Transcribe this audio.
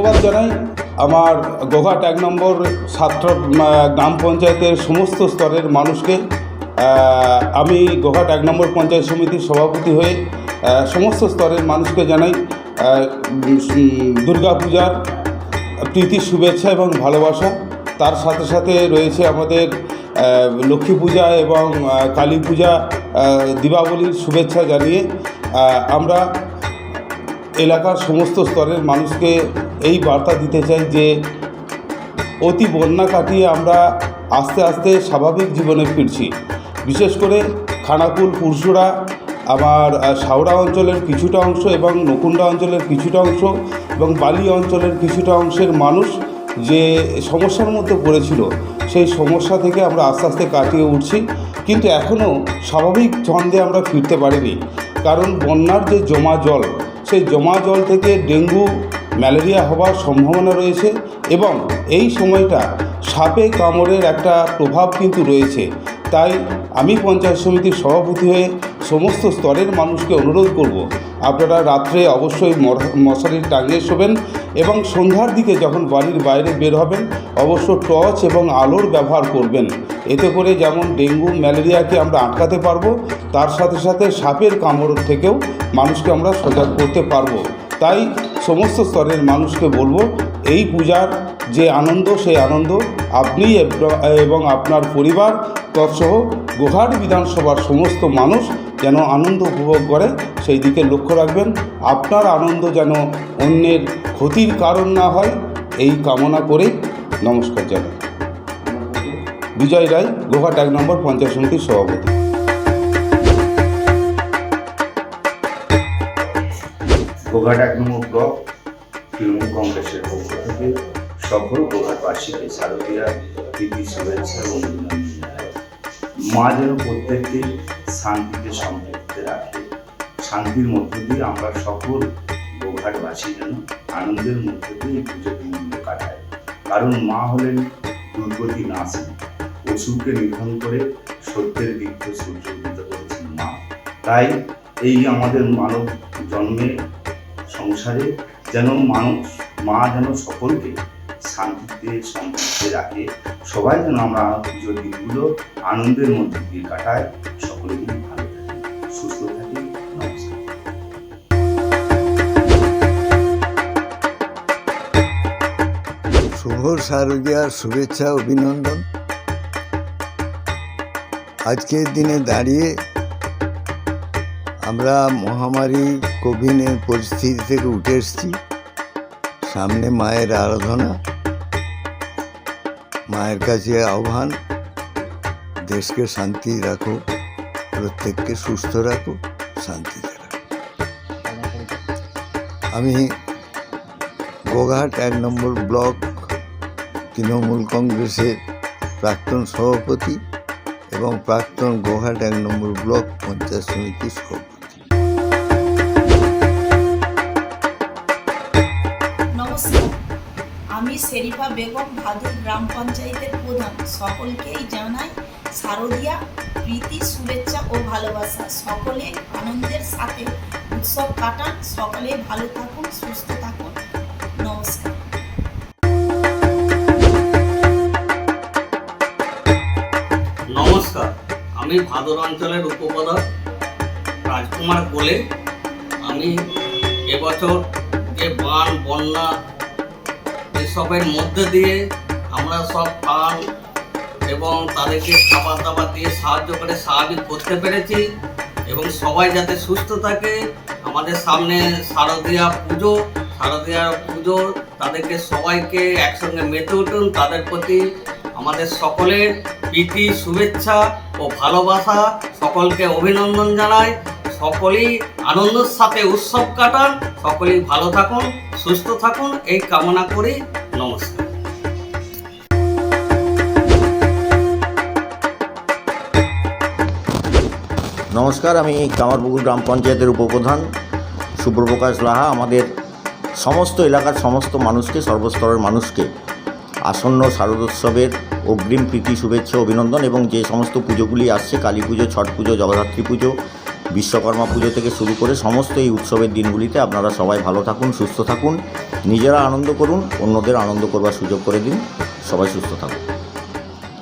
ধন্যবাদ জানাই। আমার গোঘাট এক নম্বর ছাত্র গ্রাম পঞ্চায়েতের সমস্ত স্তরের মানুষকে আমি গোঘাট এক নম্বর পঞ্চায়েত সমিতির সভাপতি হয়ে সমস্ত স্তরের মানুষকে জানাই দুর্গা পূজার প্রীতি শুভেচ্ছা এবং ভালোবাসা। তার সাথে সাথে রয়েছে আমাদের লক্ষ্মী পূজা এবং কালী পূজা দীপাবলির শুভেচ্ছা জানিয়ে আমরা এলাকার সমস্ত স্তরের মানুষকে এই বার্তা দিতে চাই যে অতি বন্যা কাটিয়ে আমরা আস্তে আস্তে স্বাভাবিক জীবনে ফিরছি। বিশেষ করে খানাকুল পুরসুরা আবার সাউড়া অঞ্চলের কিছুটা অংশ এবং নকুণ্ডা অঞ্চলের কিছুটা অংশ এবং বালি অঞ্চলের কিছুটা অংশের মানুষ যে সমস্যার মধ্যে পড়েছিল, সেই সমস্যা থেকে আমরা আস্তে আস্তে কাটিয়ে উঠছি। কিন্তু এখনও স্বাভাবিক ছন্দে আমরা ফিরতে পারিনি। কারণ বন্যার যে জমা জল, সেই জমা জল থেকে ডেঙ্গু ম্যালেরিয়া হওয়ার সম্ভাবনা রয়েছে এবং এই সময়টা সাপে কামড়ের একটা প্রভাব কিন্তু রয়েছে। তাই আমি পঞ্চায়েত সমিতির সভাপতি হয়ে সমস্ত স্তরের মানুষকে অনুরোধ করব, আপনারা রাত্রে অবশ্যই মশারির টাঙিয়ে শোবেন এবং সন্ধ্যার দিকে যখন বাড়ির বাইরে বের হবেন, অবশ্য টর্চ এবং আলোর ব্যবহার করবেন। এতে করে যেমন ডেঙ্গু, ম্যালেরিয়াকে আমরা আটকাতে পারব, তার সাথে সাথে সাপের কামড় থেকেও মানুষকে আমরা সজাগ করতে পারব। তাই সমস্ত স্তরের মানুষকে বলব, এই পূজার যে আনন্দ, সেই আনন্দ আপনি এবং আপনার পরিবার, তৎসহ গোহাট বিধানসভার সমস্ত মানুষ যেন আনন্দ উপভোগ করে, সেই দিকে লক্ষ্য রাখবেন। আপনার আনন্দ যেন অন্যের ক্ষতির কারণ না হয়, এই কামনা করে নমস্কার জানাই। বিজয় রায়, গোহাট এক নম্বর পঞ্চায়েত সমিতির সভাপতি। গোঘাট এক নম্বর ব্লক তৃণমূল কংগ্রেসের পক্ষ থেকে সকল গোঘাটবাসীকে শারদীয়া, প্রীতি, শুভেচ্ছা এবং অভিনন্দন। মা যেন প্রত্যেককে শান্তিতে সম্পৃক্তে রাখে। শান্তির মধ্য দিয়ে আমরা সকল গোঘাটবাসী যেন আনন্দের মধ্য দিয়ে পুজো দিনগুলো কাটাই। কারণ মা হলেন দুর্গতি নাশী। অসুরকে নিধন করে সত্যের দীপ্ত সূর্য উদিত করেছেন মা। তাই এই আমাদের মানব জন্মে সংসারে যেন মানুষ, মা যেন সকলকে শান্তিতে সম্পৃক্তি রাখে। সবাই যেন আমরা পুজোর দিনগুলো আনন্দের মধ্যে দিয়ে কাটায়। সকলে যেন ভালো থাকে সুস্থ থাকে শুভ শারদীয়ার শুভেচ্ছা, অভিনন্দন। আজকের দিনে দাঁড়িয়ে আমরা মহামারী কোভিডের পরিস্থিতি থেকে উঠে এসেছি। সামনে মায়ের আরাধনা, মায়ের কাছে আহ্বান, দেশকে শান্তি রাখো, প্রত্যেককে সুস্থ রাখো শান্তিতে রাখো। আমি গোঘাট এক নম্বর ব্লক তৃণমূল কংগ্রেসের প্রাক্তন সভাপতি এবং প্রাক্তন গোঘাট এক নম্বর ব্লক পঞ্চায়েত সমিতির সভাপতি। আমি শেরিফা বেগম ভাদুর গ্রাম পঞ্চায়েতের প্রধান। সকলকেই জানাই শারদীয়া, প্রীতি, শুভেচ্ছা ও ভালোবাসা। সকলে আনন্দের সাথে উৎসব কাটান। সকলে ভালো থাকুন, সুস্থ থাকুন। নমস্কার। নমস্কার। আমি ভাদর অঞ্চলের উপপ্রধান রাজকুমার বলে আমি এবছর যে বান, বন্যা এসবের মধ্যে দিয়ে আমরা সব পান এবং তাদেরকে খাবার দাবার দিয়ে সাহায্য করে সাহায্য করতে পেরেছি এবং সবাই যাতে সুস্থ থাকে, আমাদের সামনে শারদীয়া পুজো শারদীয়া পুজো তাদেরকে সবাইকে একসঙ্গে মেতে উঠুন, তাদের প্রতি আমাদের সকলের প্রীতি, শুভেচ্ছা ও ভালোবাসা। সকলকে অভিনন্দন জানাই। সকলেই আনন্দের সাথে উৎসব কাটান। সকলেই ভালো থাকুন, সুস্থ থাকুন। এই কামনা করি নমস্কার নমস্কার, আমি কামারপুকুর গ্রাম পঞ্চায়েতের উপপ্রধান সুপ্রপ্রকাশ লাহা। আমাদের সমস্ত এলাকার সমস্ত মানুষকে, সর্বস্তরের মানুষকে আসন্ন শারদোৎসবের অগ্রিম প্রীতি, শুভেচ্ছা, অভিনন্দন এবং যে সমস্ত পুজোগুলি আসছে, কালী পুজো, ছট পুজো, জগদ্ধাত্রী পুজো বিশ্বকর্মা পুজো থেকে শুরু করে সমস্ত এই উৎসবের দিনগুলিতে আপনারা সবাই ভালো থাকুন, সুস্থ থাকুন, নিজেরা আনন্দ করুন, অন্যদের আনন্দ করবার সুযোগ করে দিন, সবাই সুস্থ থাকুন।